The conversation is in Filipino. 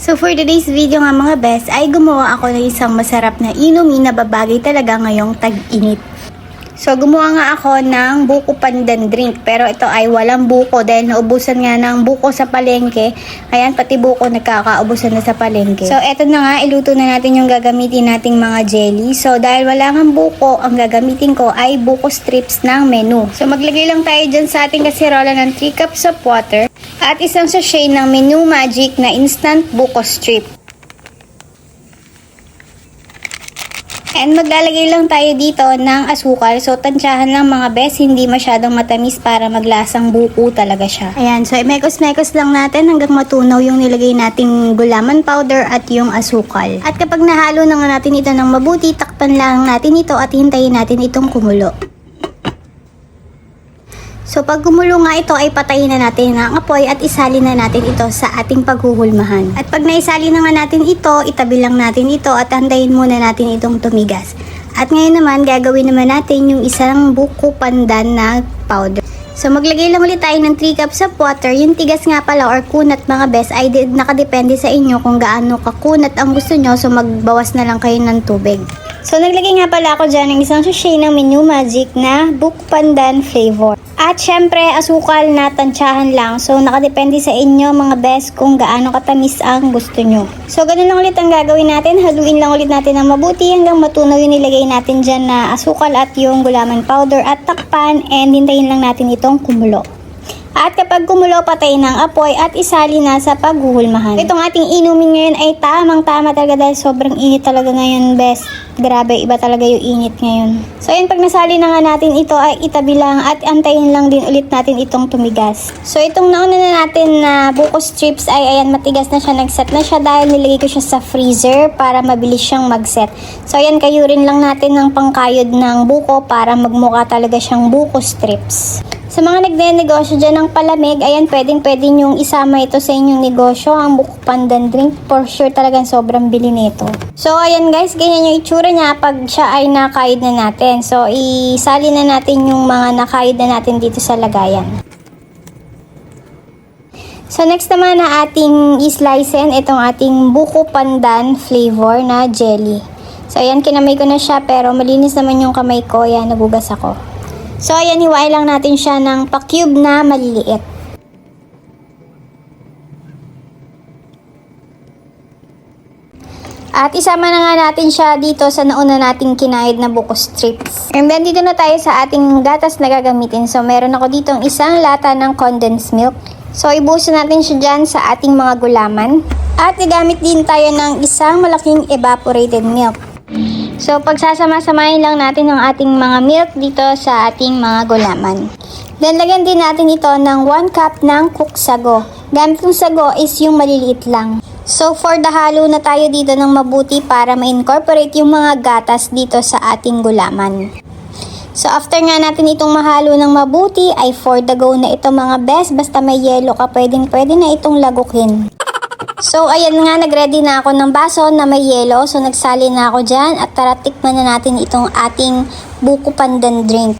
So for today's video nga mga best, ay gumawa ako ng isang masarap na inumin na babagay talaga ngayong tag-init. So gumawa nga ako ng buko pandan drink pero ito ay walang buko dahil naubusan nga ng buko sa palengke. Ayan pati buko nagkakaubusan na sa palengke. So eto na nga iluto na natin yung gagamitin nating mga jelly. So dahil wala nga buko, ang gagamitin ko ay buko strips ng menu. So maglagay lang tayo dyan sa ating kasirola ng 3 cups of water at isang sachet ng menu magic na instant buko strip. And maglalagay lang tayo dito ng asukal. So, tansyahan lang mga bes, hindi masyadong matamis para maglasang buko talaga siya. Ayan, so mekos-mekos lang natin hanggang matunaw yung nilagay nating gulaman powder at yung asukal. At kapag nahalo na nga natin ito ng mabuti, takpan lang natin ito at hintayin natin itong kumulo. So pag gumulo nga ito ay patayin na natin ang apoy at isali na natin ito sa ating paghuhulmahan. At pag naisali na nga natin ito, itabi lang natin ito at andayin muna natin itong tumigas. At ngayon naman gagawin naman natin yung isang buko pandan na powder. So maglagay lang ulit tayo ng 3 cups of water. Yung tigas nga pala or kunat mga best ay nakadepende sa inyo kung gaano kakunat ang gusto nyo. So magbawas na lang kayo ng tubig. So naglagay nga pala ako dyan ng isang sachet ng Menu Magic na buko pandan flavor. At syempre, asukal na tansyahan lang. So, nakadepende sa inyo mga best kung gaano katamis ang gusto nyo. So, ganun lang ulit ang gagawin natin. Haluin lang ulit natin ng mabuti hanggang matunaw yung nilagay natin dyan na asukal at yung gulaman powder at takpan and hintayin lang natin itong kumulo. At kapag kumulo, patayin ng apoy at isali na sa paghuhulmahan. Itong ating inumin ngayon ay tamang-tama talaga dahil sobrang init talaga ngayon, best. Grabe, iba talaga yung init ngayon. So, yun, pag nasali na nga natin ito ay itabi lang at antayin lang din ulit natin itong tumigas. So, itong nauna na natin na buko strips ay ayan, matigas na siya, nagset na siya dahil nilagay ko siya sa freezer para mabilis siyang magset. So, ayan, kayurin lang natin ng pangkayod ng buko para magmukha talaga siyang buko strips. Sa mga nagne-negosyo dyan ng palamig, ayan, pwedeng pwede nyong isama ito sa inyong negosyo, ang buko pandan drink. For sure talagang sobrang bili nito. So, ayan guys, ganyan yung itsura niya pag siya ay nakayod na natin. So, isali na natin yung mga nakayod na natin dito sa lagayan. So, next naman na ating islicen, itong ating buko pandan flavor na jelly. So, ayan, kinamay ko na siya, pero malinis naman yung kamay ko. Ayan, nagugas ako. So, ayan, hiwain lang natin siya ng pa-cube na maliliit. At isama na nga natin siya dito sa nauna nating kinayod na buko strips. And then dito na tayo sa ating gatas na gagamitin. So meron ako dito isang lata ng condensed milk. So ibusin natin siya dyan sa ating mga gulaman. At igamit din tayo ng isang malaking evaporated milk. So pagsasama-samahin lang natin ang ating mga milk dito sa ating mga gulaman. Then lagyan din natin ito ng 1 cup ng cooked sago. Gamit kong sago is yung maliliit lang. So for the halo na tayo dito ng mabuti para ma-incorporate yung mga gatas dito sa ating gulaman. So after nga natin itong mahalo ng mabuti ay for the go na ito mga best. Basta may yelo ka pwedeng pwede na itong lagukin. So ayan nga nagready na ako ng baso na may yelo. So nagsali na ako dyan at tara tikman na natin itong ating buko pandan drink.